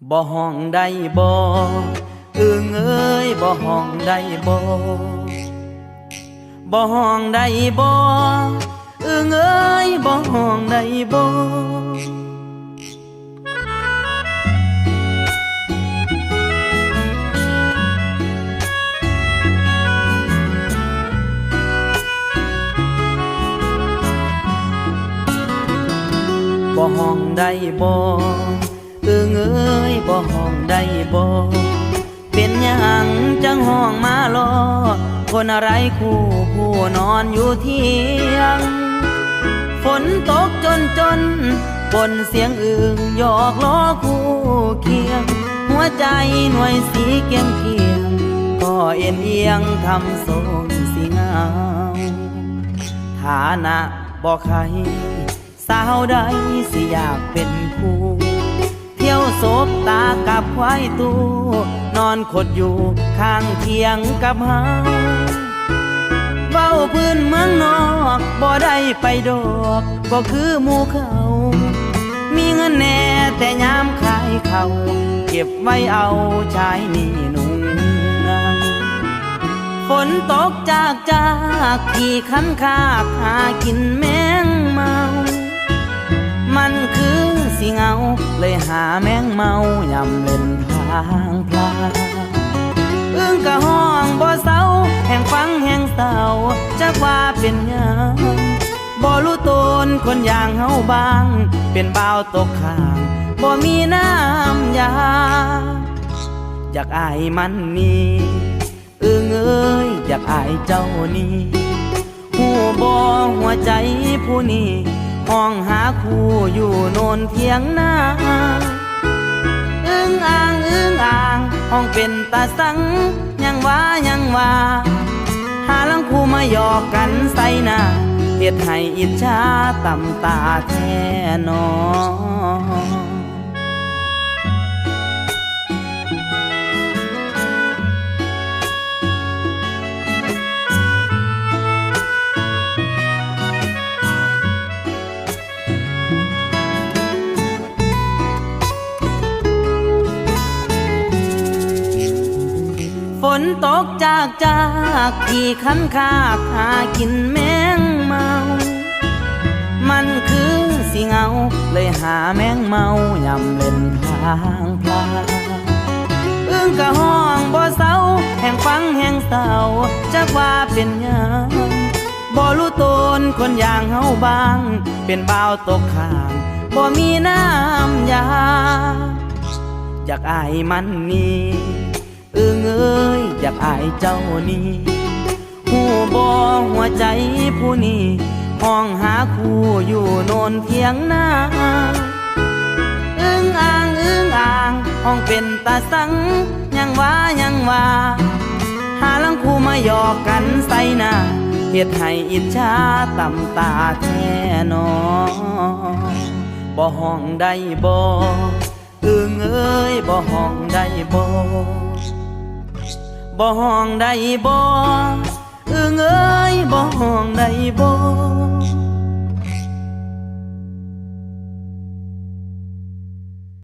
บ่ห้องได้บ่อึงเอ้ยบ่ห้องได้บ่บ่ห้องได้บ่อึงเอ้ยบ่ห้องได้บ่บ่ห้องได้บ่ เอื้งเอ้ยบ่ห้องได้บ่เป็นยังจังห้องมาลอคนอะไรคู่ผู้นอนอยู่เที่ยง ฝนตกจนจนบนเสียงอึงหยอกล้อคู่เคียง หัวใจหน่วยสีเกียงเกียงก็เอ็นเอียงทำโสมสีงาฐานะบ่ใครสาวใดสิอยากเป็นคู่ เที่ยวโศบตากับควายตูนอนขดอยู่ข้างเทียงกับเฮาเว้าพื้นเมืองนอกบ่ได้ไปดอกก็คือหมู่เขา มีเงินแน่แต่ยามขายเขาเก็บไว้เอาชายนี่นุ่งนางฝนตกจากจากขี่ขันคาบหากินแมงเมา มันคือสิเงา เลยหาแมงเมายำเล่นทางพลาอึ้งกะห้องบ่เศร้าแห่งฟังแห่งเศร้าจักว่าเป็นยังบ่รู้ตนคนอย่างเฮาบาง เป็นบ่าวตกข้างบ่มีน้ำยา อยากอายมันนี่เอื้งเอ้ยอยากอายเจ้านี่หูบอหัวใจผู้นี้ ห้องหาคู่อยู่โนนเพียงนาอึ้งอ่างอึ้งอ่าง ห้องเป็นตาสัง ยังว่ายังว่า หาลังคู่มาหยอกกันใส่หน้าเฮ็ดให้อิจฉาต่ำตาแท่นอ ตกจากจากขี่ขันคาบหากินแมงเมา มันคือสิเงา เลยหาแมงเมายำเล่นทางพลาอึ้งกะห้องบ่เศร้า แห่งฟังแห่งเศร้าจักว่าเป็นยังบ่รู้ตนคนอย่างเฮาบาง เป็นบ่าวตกข้างบ่มีน้ำยาอยากอายมันนี้ อ้ยอยากอายเจ้านี่หูบอหัวใจผู้นี้ห้องหาคู่อยู่โนนเทียงนาอึ้งอ่างอึ้งอ่างห้องเป็นตาสังยังว่ายังว่าหาลังคู่มาหยอกกันใส่หน้าเฮ็ดให้อิจฉาต่ำตาแท้นอบ่ห้องได้บ่อึงเอ้ยบ่ห้องได้บ่ บ่ห้องใดบ่อึงเอ้ยบ่ห้องใดบ่